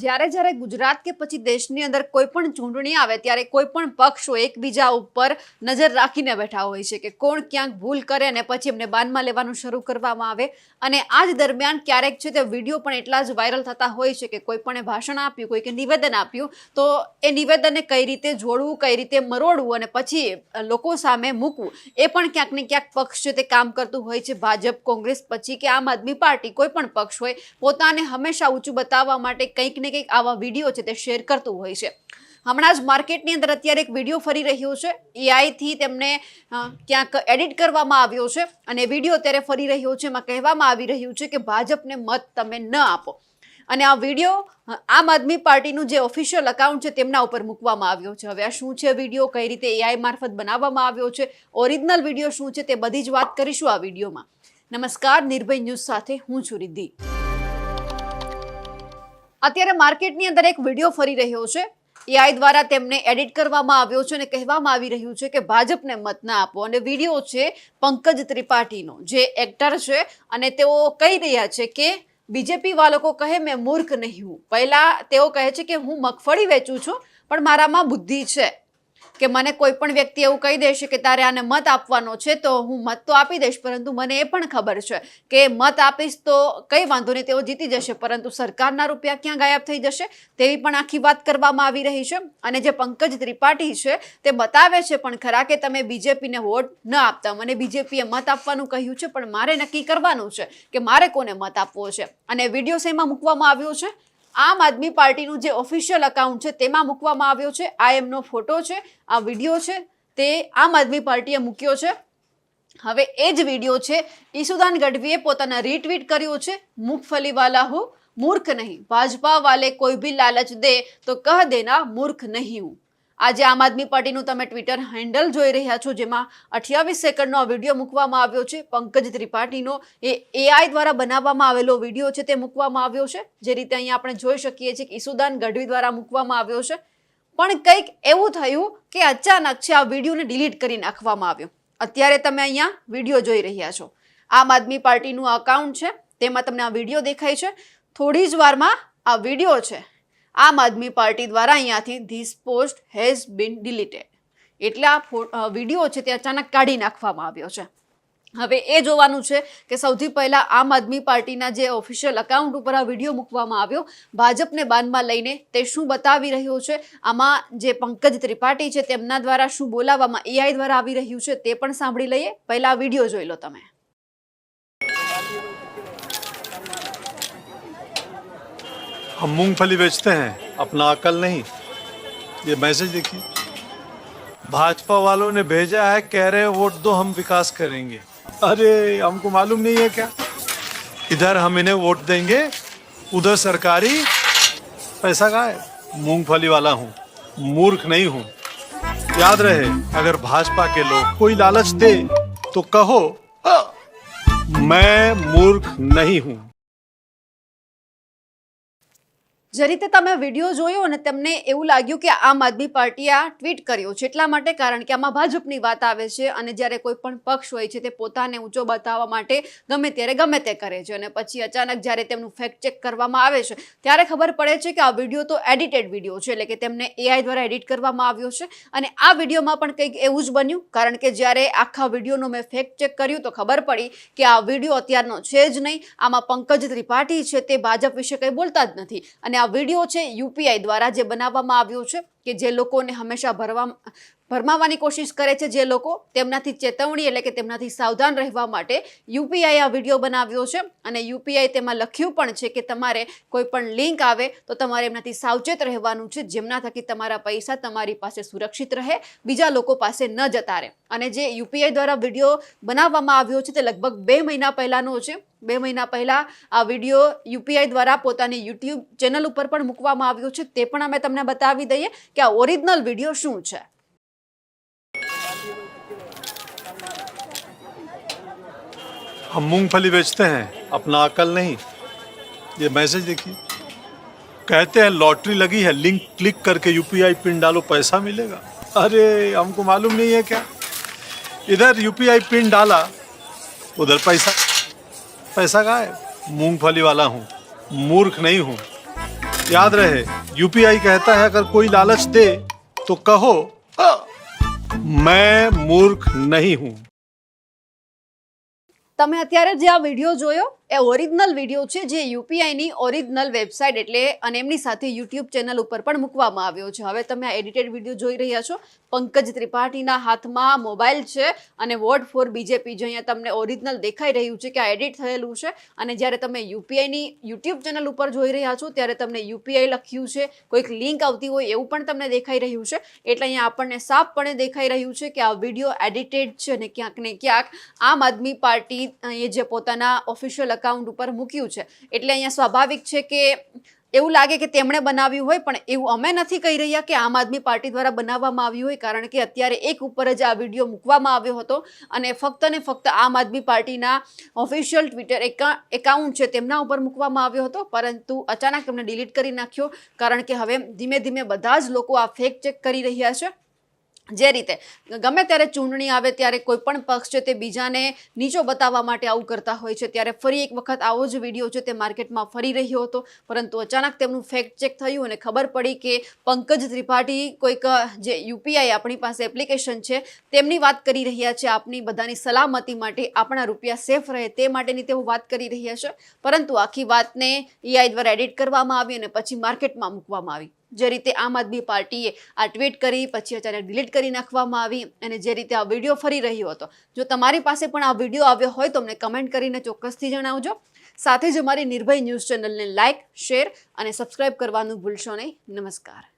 જ્યારે જ્યારે ગુજરાત કે પછી દેશની અંદર કોઈ પણ ચૂંટણી આવે, ત્યારે કોઈ પણ પક્ષો એકબીજા ઉપર નજર રાખીને બેઠા હોય છે કે કોણ ક્યાંક ભૂલ કરે અને પછી એમને બાનમાં લેવાનું શરૂ કરવામાં આવે. અને આ જ દરમિયાન ક્યારેક છે તે વીડિયો પણ એટલા જ વાયરલ થતા હોય છે કે કોઈ પણ ભાષણ આપ્યું, કોઈકે નિવેદન આપ્યું, તો એ નિવેદનને કઈ રીતે જોડવું, કઈ રીતે મરોડવું અને પછી લોકો સામે મૂકવું, એ પણ ક્યાંક ને ક્યાંક પક્ષ છે તે કામ કરતું હોય છે. ભાજપ, કોંગ્રેસ, પછી કે આમ આદમી પાર્ટી કોઈ પણ પક્ષ હોય, પોતાને હંમેશા ઊંચું બતાવવા માટે કંઈક ને કંઈક આવા વીડિયો છે તે શેર કરતું હોય છે. હમણાં જ માર્કેટની અંદર અત્યારે એક વીડિયો ફરી રહ્યો છે. એઆઈથી તેમને ક્યાંક એડિટ કરવામાં આવ્યો છે અને વીડિયો અત્યારે ફરી રહ્યો છે. એમાં કહેવામાં આવી રહ્યું છે કે ભાજપને મત તમે ન આપો. અને આ વીડિયો આમ આદમી પાર્ટીનું જે ઓફિશિયલ અકાઉન્ટ છે તેમના ઉપર મૂકવામાં આવ્યો છે. હવે આ શું છે વીડિયો? કઈ રીતે એઆઈ મારફત બનાવવામાં આવ્યો છે? ઓરિજિનલ વીડિયો શું છે તે બધી જ વાત કરીશું આ વિડીયોમાં. નમસ્કાર, નિર્ભય ન્યૂઝ સાથે હું છું રિદ્ધિ. અત્યારે માર્કેટની અંદર એક વીડિયો ફરી રહ્યો છે. એઆઈ દ્વારા તેમને એડિટ કરવામાં આવ્યો છે અને કહેવામાં આવી રહ્યું છે કે ભાજપને મત ના આપો. અને વીડિયો છે પંકજ ત્રિપાઠીનો, જે એક્ટર છે અને તેઓ કહી રહ્યા છે કે બીજેપી વાળકો કહે, મેં મૂર્ખ નહીં હું. પહેલાં તેઓ કહે છે કે, હું મગફળી વેચું છું, પણ મારામાં બુદ્ધિ છે. કે મને કોઈ પણ વ્યક્તિ એવું કહી દેશે કે તારે આને મત આપવાનો છે, તો હું મત તો આપી દઈશ, પરંતુ મને એ પણ ખબર છે કે મત આપીશ તો કંઈ વાંધો નહીં, તેઓ જીતી જશે, પરંતુ સરકારના રૂપિયા ક્યાં ગાયબ થઈ જશે? તેવી પણ આખી વાત કરવામાં આવી રહી છે. અને જે પંકજ ત્રિપાઠી છે, તે બતાવે છે પણ ખરા કે તમે બીજેપીને વોટ ન આપતા. મને બીજેપીએ મત આપવાનું કહ્યું છે, પણ મારે નક્કી કરવાનું છે કે મારે કોને મત આપવો છે? અને વીડિયો શેમાં મૂકવામાં આવ્યો છે? આમ આદમી પાર્ટીનું જે ઓફિશિયલ અકાઉન્ટ છે, તેમાં મૂકવામાં આવ્યો છે. આ એમનો ફોટો છે, આ વીડિયો છે, તે આમ આદમી પાર્ટીએ મૂક્યો છે. હવે એ જ વીડિયો છે, ઈસુદાન ગઢવીએ પોતાના રીટ્વીટ કર્યો છે મૂંગફલી વાલા હું, મૂર્ખ નહીં. ભાજપા વાલે કોઈ ભી લાલચ દે, તો કહ દેના મૂર્ખ નહીં હું. આજે આમ આદમી પાર્ટીનું તમે ટ્વિટર હેન્ડલ જોઈ રહ્યા છો, જેમાં અઠ્યાવીસ સેકન્ડનો આ વીડિયો મૂકવામાં આવ્યો છે. પંકજ ત્રિપાઠીનો એ એઆઈ દ્વારા બનાવવામાં આવેલો વીડિયો છે તે મૂકવામાં આવ્યો છે. જે રીતે અહીંયા આપણે જોઈ શકીએ છીએ કે ઈસુદાન ગઢવી દ્વારા મૂકવામાં આવ્યો છે. પણ કંઈક એવું થયું કે અચાનક છે આ વિડીયોને ડિલીટ કરી નાખવામાં આવ્યો. અત્યારે તમે અહીંયા વીડિયો જોઈ રહ્યા છો. આમ આદમી પાર્ટીનું અકાઉન્ટ છે. તેમાં તમને આ વીડિયો દેખાય છે. થોડી જ વારમાં આ વીડિયો છે. આમ આદમી પાર્ટી દ્વારા અહીંયાથી this post has been deleted એટલે આ વીડિયો છે તે અચાનક કાઢી નાખવામાં આવ્યો છે. હવે એ જોવાનું છે કે સૌથી પહેલા આમ આદમી પાર્ટીના જે ઓફિશિયલ અકાઉન્ટ ઉપર આ વીડિયો મૂકવામાં આવ્યો, ભાજપને બાનમાં લઈને તે શું બતાવી રહ્યો છે, આમાં જે પંકજ ત્રિપાઠી છે તેમના દ્વારા શું બોલાવવામાં એઆઈ દ્વારા આવી રહ્યું છે તે પણ સાંભળી લઈએ. પહેલા વીડિયો જોઈ લો તમે. हम मूंगफली बेचते हैं। अपना अकल नहीं। ये मैसेज देखिए। भाजपा वालों ने भेजा है कह रहे हैं वोट दो हम विकास करेंगे। अरे हमको मालूम नहीं है क्या? इधर हम इन्हें वोट देंगे उधर सरकारी पैसा का है? मूंगफली वाला हूँ मूर्ख नहीं हूँ। याद रहे अगर भाजपा के लोग कोई लालच दे तो कहो "हाँ, मैं मूर्ख नहीं हूँ। જે રીતે તમે વીડિયો જોયો અને તમને એવું લાગ્યું કે આમ આદમી પાર્ટીએ આ ટ્વીટ કર્યો છે, એટલા માટે કારણ કે આમાં ભાજપની વાત આવે છે અને જ્યારે કોઈ પણ પક્ષ હોય છે તે પોતાને ઊંચો બતાવવા માટે ગમે ત્યારે ગમે તે કરે છે અને પછી અચાનક જ્યારે તેમનું ફેક્ટ ચેક કરવામાં આવે છે, ત્યારે ખબર પડે છે કે આ વીડિયો તો એડિટેડ વીડિયો છે, એટલે કે તેમને એઆઈ દ્વારા એડિટ કરવામાં આવ્યો છે અને આ વિડીયોમાં પણ કંઈક એવું જ બન્યું. કારણ કે જ્યારે આખા વિડીયોનો મેં ફેક્ટ ચેક કર્યું તો ખબર પડી કે આ વીડિયો અત્યારનો છે જ નહીં, આમાં પંકજ ત્રિપાઠી છે તે ભાજપ વિશે કંઈ બોલતા જ નથી અને આ વીડિયો છે યુપીઆઈ દ્વારા જે બનાવવામાં આવ્યો છે કે જે લોકોને હંમેશા ભરવા ભરમાવાની કોશિશ કરે છે જે લોકો તેમનાથી ચેતવણી એટલે કે તેમનાથી સાવધાન રહેવા માટે યુપીઆઈ આ વીડિયો બનાવ્યો છે. અને યુપીઆઈ તેમાં લખ્યું પણ છે કે તમારે કોઈ પણ લિંક આવે તો તમારે એમનાથી સાવચેત રહેવાનું છે. જેમના થકી તમારા પૈસા તમારી પાસે સુરક્ષિત રહે, બીજા લોકો પાસે ન જતા રહે. અને જે યુપીઆઈ દ્વારા વીડિયો બનાવવામાં આવ્યો છે તે લગભગ બે મહિના પહેલાંનો છે. બે મહિના પહેલાં આ વીડિયો યુપીઆઈ દ્વારા પોતાની યુટ્યુબ ચેનલ ઉપર પણ મૂકવામાં આવ્યો છે. તે પણ અમે તમને બતાવી દઈએ કે આ ઓરિજિનલ વીડિયો શું છે. हम मूंगफली बेचते हैं अपना अकल नहीं। ये मैसेज देखिए। कहते हैं लॉटरी लगी है लिंक क्लिक करके यूपीआई पिन डालो पैसा मिलेगा। अरे हमको मालूम नहीं है क्या? इधर यूपीआई पिन डाला उधर पैसा। पैसा का है? मूंगफली वाला हूँ मूर्ख नहीं हूँ। याद रहे यूपीआई कहता है अगर कोई लालच दे तो कहो "अ, मैं मूर्ख नहीं हूँ। તમે અત્યારે જે આ વીડિયો જોયો એ ઓરિજિનલ વીડિયો છે જે યુપીઆઈની ઓરિજિનલ વેબસાઇટ એટલે અને એમની સાથે યુટ્યુબ ચેનલ ઉપર પણ મૂકવામાં આવ્યો છે. હવે તમે આ એડિટેડ વીડિયો જોઈ રહ્યા છો. પંકજ ત્રિપાઠીના હાથમાં મોબાઈલ છે અને વોટ ફોર બીજેપી જે અહીંયા તમને ઓરિજિનલ દેખાઈ રહ્યું છે કે આ એડિટ થયેલું છે. અને જ્યારે તમે યુપીઆઈની યુટ્યુબ ચેનલ ઉપર જોઈ રહ્યા છો, ત્યારે તમને યુપીઆઈ લખ્યું છે. કોઈક લિંક આવતી હોય એવું પણ તમને દેખાઈ રહ્યું છે. એટલે અહીંયા આપણને સાફપણે દેખાઈ રહ્યું છે કે આ વીડિયો એડિટેડ છે અને ક્યાંક ને ક્યાંક આમ આદમી પાર્ટી એ જે પોતાના ઓફિશિયલ અકાઉન્ટ ઉપર મૂક્યું છે. એટલે અહીંયા સ્વાભાવિક છે કે એવું લાગે કે તેમણે બનાવ્યું હોય, પણ એવું અમે નથી કહી રહ્યા કે આમ આદમી પાર્ટી દ્વારા બનાવવામાં આવ્યું હોય, કારણ કે અત્યારે એક ઉપર જ આ વીડિયો મૂકવામાં આવ્યો હતો અને ફક્ત ને ફક્ત આમ આદમી પાર્ટીના ઓફિશિયલ ટ્વિટર એકાઉન્ટ છે તેમના ઉપર મૂકવામાં આવ્યો હતો, પરંતુ અચાનક એમને ડિલીટ કરી નાખ્યો, કારણ કે હવે ધીમે ધીમે બધા જ લોકો આ ફેક ચેક કરી રહ્યા છે. જે રીતે ગમે ત્યારે ચૂંટણી આવે ત્યારે કોઈ પણ પક્ષ છે તે બીજાને નીચો બતાવવા માટે આવું કરતા હોય છે. ત્યારે ફરી એક વખત આવો જ વીડિયો છે તે માર્કેટમાં ફરી રહ્યો હતો. પરંતુ અચાનક તેમનું ફેક્ટ ચેક થયું અને ખબર પડી કે પંકજ ત્રિપાઠી કોઈક, જે યુપીઆઈ આપણી પાસે એપ્લિકેશન છે, તેમની વાત કરી રહ્યા છે. આપની બધાની સલામતી માટે આપણા રૂપિયા સેફ રહે તે માટેની તેઓ વાત કરી રહ્યા છે. પરંતુ આખી વાતને એઆઈ દ્વારા એડિટ કરવામાં આવી અને પછી માર્કેટમાં મૂકવામાં આવી. જે રીતે આમ આદમી પાર્ટીએ આ ટ્વીટ કરી, પછી અચાનક ડિલીટ કરી નાખવામાં આવી અને જે રીતે આ વીડિયો ફરી રહ્યો હતો. જો તમારી પાસે પણ આ વીડિયો આવ્યો હોય તો અમને કમેન્ટ કરીને ચોક્કસથી જણાવજો. સાથે જ અમારી નિર્ભય ન્યૂઝ ચેનલને લાઇક શેર અને સબસ્ક્રાઇબ કરવાનું ભૂલશો નહીં. નમસ્કાર.